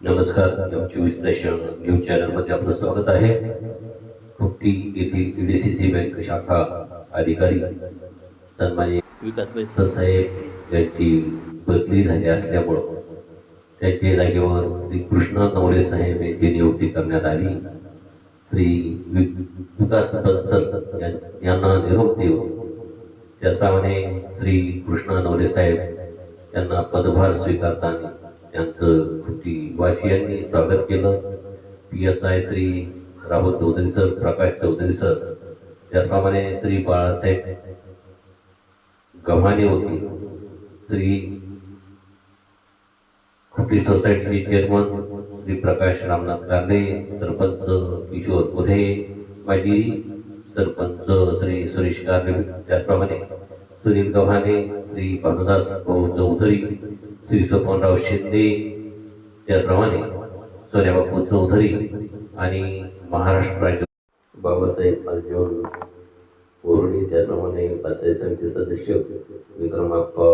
नमस्कार आमची विश्लेषण न्यूज चॅनलमध्ये आपलं स्वागत आहे. कुट्टी येथील ईडीसीसी बँक शाखा अधिकारी सन्मान्य विकासभाई साहेब यांची बदली झाली असल्यामुळं त्यांच्या जागेवर श्री कृष्णा नवले साहेब यांची नियुक्ती करण्यात आली. श्री विकास बन्सल यांना निरोप देऊन त्याचप्रमाणे श्री कृष्णा नवले साहेब यांना पदभार स्वीकारताना त्यांचं कुटी वाशियांनी स्वागत केलं. P S I Shri Rahul Chaudhari sir Prakash Chaudhari sir त्याचप्रमाणे श्री बाळासाहेब गव्हाणे होते. श्री खुटी सोसायटीचे चेअरमन श्री प्रकाश रामनाथ गांधे सरपंच किशोर पुढे माजी सरपंच श्री सुरेश गांधे त्याचप्रमाणे सुनील गव्हाणे श्री भानुदास भाऊ चौधरी श्री सोपनराव शिंदे त्याचप्रमाणे सोन्याबापू चौधरी आणि महाराष्ट्र राज्य बाबासाहेब अर्जुन बोर्डे त्याचप्रमाणे पंचायत समिती सदस्य विक्रमाप्पा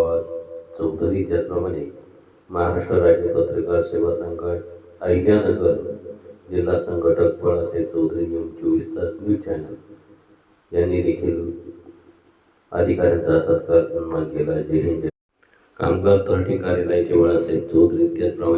चौधरी त्याचप्रमाणे महाराष्ट्र राज्य पत्रकार सेवा संकट अहिल्यानगर जिल्हा संघटक बाळासाहेब चौधरी न्यूज चोवीस तास न्यूज चॅनल यांनी देखील अधिकाऱ्यांचा सत्कार सन्मान केला. जय हिंद. कामगार तर्टी कार्यालयाचे बाळासाहेब चौधरी त्याचप्रमाणे